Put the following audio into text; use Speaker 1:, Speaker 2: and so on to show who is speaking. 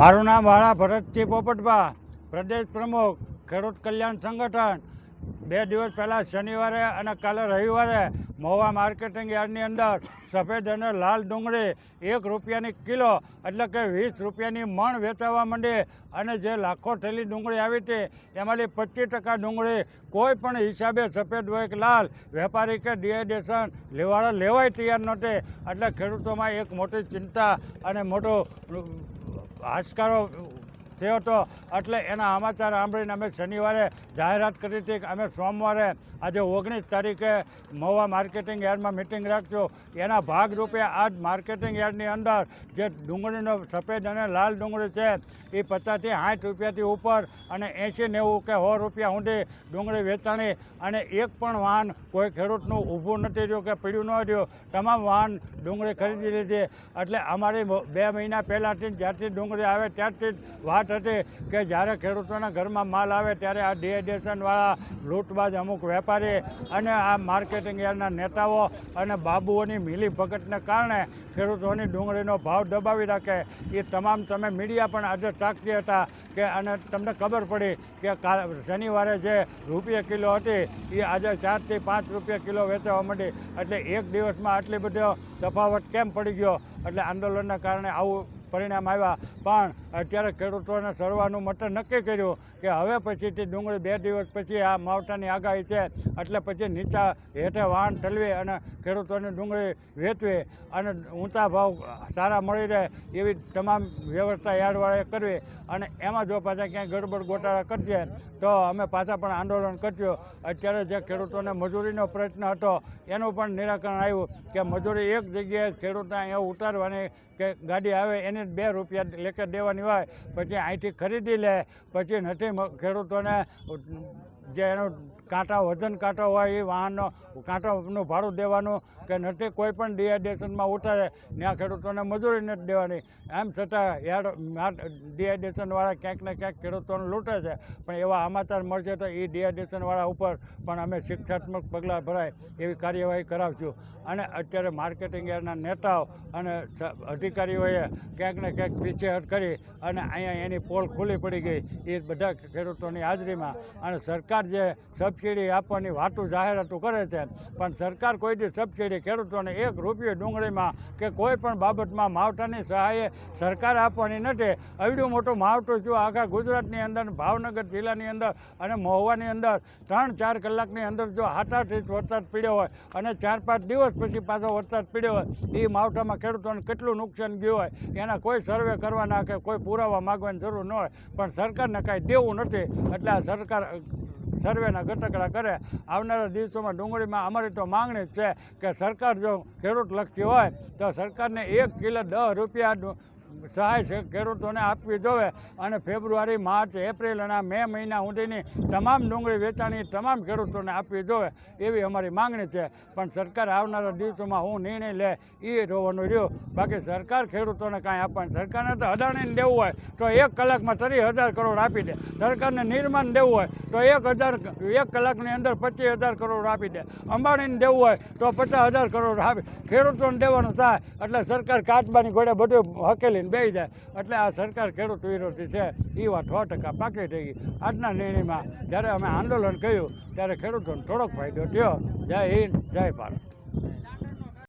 Speaker 1: મારું નામ વાળા ભરતસિંહ પોપટભા, પ્રદેશ પ્રમુખ, ખેડૂત કલ્યાણ સંગઠન. બે દિવસ પહેલાં શનિવારે અને કાલે રવિવારે મહુવા માર્કેટિંગ યાર્ડની અંદર સફેદ અને લાલ ડુંગળી એક રૂપિયાની કિલો, એટલે કે વીસ રૂપિયાની મણ વેચાવા માંડી અને જે લાખો થેલી ડુંગળી આવી હતી, એમાંથી પચીસ ટકા ડુંગળી કોઈ પણ હિસાબે સફેદ હોય કે લાલ, વેપારી કે ડિહાઇડ્રેશન લેવાળા લેવાય તૈયાર નહોતી. એટલે ખેડૂતોમાં એક મોટી ચિંતા અને મોટો I just got over, થયો હતો. એટલે એના સમાચાર સાંભળીને અમે શનિવારે જાહેરાત કરી હતી કે અમે સોમવારે, આજે ઓગણીસ તારીખે મહુવા માર્કેટિંગ યાર્ડમાં મિટિંગ રાખશું. એના ભાગરૂપે આજ માર્કેટિંગ યાર્ડની અંદર જે ડુંગળીનો સફેદ અને લાલ ડુંગળી છે, એ પચાસથી સાઠ રૂપિયાથી ઉપર અને એંશી નેવું કે સો રૂપિયા સુધી ડુંગળી વેચાણી અને એક પણ વાહન કોઈ ખેડૂતનું ઊભું નથી રહ્યું કે પીડ્યું ન રહ્યું. તમામ વાહન ડુંગળી ખરીદી લીધી. એટલે અમારી બે મહિના પહેલાંથી જ્યારથી ડુંગળી આવે ત્યારથી જ વાત હતી કે જ્યારે ખેડૂતોના ઘરમાં માલ આવે ત્યારે આ ડિહાઇડ્રેશનવાળા લૂંટબાજ અમુક વેપારી અને આ માર્કેટિંગ યાર્ડના નેતાઓ અને બાબુઓની મિલી ભગતને કારણે ખેડૂતોની ડુંગળીનો ભાવ દબાવી રાખે. એ તમામ તમે મીડિયા પણ આજે તાકતી હતા કે અને તમને ખબર પડી કે શનિવારે જે રૂપિયા કિલો હતી એ આજે ચારથી પાંચ રૂપિયા કિલો વેચવા માંડી. એટલે એક દિવસમાં આટલી બધો તફાવત કેમ પડી ગયો? એટલે આંદોલનના કારણે આવું પરિણામ આવ્યા. પણ અત્યારે ખેડૂતોને સરવાનું મતે નક્કી કર્યું કે હવે પછીથી ડુંગળી બે દિવસ પછી આ માવઠાની આગાહી છે. એટલે પછી નીચા હેઠે વાહન ઠલવી અને ખેડૂતોને ડુંગળી વેચવી અને ઊંચા ભાવ સારા મળી રહે એવી તમામ વ્યવસ્થા યાર્ડવાળાએ કરવી. અને એમાં જો પાછા ક્યાંય ગડબડ ગોટાળા કરશે, તો અમે પાછા પણ આંદોલન કરશું. અત્યારે જે ખેડૂતોને મજૂરીનો પ્રશ્ન હતો, એનું પણ નિરાકરણ આવ્યું કે મજૂરી એક જગ્યાએ ખેડૂતને અહીંયા ઉતારવાની કે ગાડી આવે એને જ બે રૂપિયા લેખે દેવાની હોય પછી અહીંથી ખરીદી લે પછી નથી ખેડૂતોને જે એનો કાંટા, વજન કાંટો હોય એ વાહનનો કાંટાનું ભાડું દેવાનું કે નથી, કોઈ પણ ડિહાઇડ્રેશનમાં ઉતારે ત્યાં ખેડૂતોને મજૂરી નથી દેવાની. એમ છતાં યાર ડિહાઇડ્રેશનવાળા ક્યાંક ને ક્યાંક ખેડૂતોને લૂંટે છે. પણ એવા સમાચાર મળશે તો એ ડિહાઇડ્રેશનવાળા ઉપર પણ અમે શિક્ષાત્મક પગલાં ભરાય એવી કાર્યવાહી કરાવશું. અને અત્યારે માર્કેટિંગ એરના નેતાઓ અને અધિકારીઓએ ક્યાંક ને ક્યાંક પીછેહટ કરી અને અહીંયા એની પોલ ખુલ્લી પડી ગઈ. એ બધા ખેડૂતોની હાજરીમાં. અને સરકાર જે સબસિડી આપવાની વાતો જાહેરાતો કરે છે, પણ સરકાર કોઈ દી સબસિડી ખેડૂતોને એક રૂપિયો ડુંગળીમાં કે કોઈ પણ બાબતમાં માવઠાની સહાય સરકાર આપવાની નથી. એવડું મોટું માવઠું જો આખા ગુજરાતની અંદર, ભાવનગર જિલ્લાની અંદર અને મહુવાની અંદર ત્રણ ચાર કલાકની અંદર જો હાટાથી વરસાદ પીડ્યો હોય અને ચાર પાંચ દિવસ પછી પાછો વરસાદ પડ્યો હોય એ માવઠામાં ખેડૂતોને કેટલું નુકસાન ગયું હોય, એના કોઈ સર્વે કરવાના કે કોઈ પુરાવા માગવાની જરૂર ન હોય. પણ સરકારને કાંઈ દેવું નથી. એટલે આ સરકાર સર્વેના ઘટકડા કરે. આવનારા દિવસોમાં ડુંગળીમાં અમારી તો માંગણી જ છે કે સરકાર જો ખેડૂત લક્ષી હોય તો સરકારને એક કિલો દસ રૂપિયા સહાય ખેડૂતોને આપવી જોવે. અને ફેબ્રુઆરી, માર્ચ, એપ્રિલ અને મે મહિના સુધીની તમામ ડુંગળી વેચાણી તમામ ખેડૂતોને આપવી જોવે એવી અમારી માંગણી છે. પણ સરકાર આવનારા દિવસોમાં હું નિર્ણય લે એ જોવાનું રહ્યું. બાકી સરકાર ખેડૂતોને કાંઈ આપવાની સરકારને તો અદાણીને દેવું હોય તો એક કલાકમાં ત્રીસ હજાર કરોડ આપી દે. સરકારને નિર્માણ દેવું હોય તો એક હજાર, એક કલાકની અંદર પચીસ હજાર કરોડ આપી દે. અંબાણીને દેવું હોય તો પચાસ હજાર કરોડ આપી ખેડૂતોને દેવાનું થાય એટલે સરકાર કાચબાની ઘોડે બધું હકેલીને બેસી જાય. એટલે આ સરકાર ખેડૂત વિરોધી છે. એ વાત સો ટકા પાકી થઈ ગઈ આજના નિર્ણયમાં જ્યારે અમે આંદોલન કર્યું, ત્યારે ખેડૂતોને થોડોક ફાયદો થયો. જય હિન્દ, જય ભારત.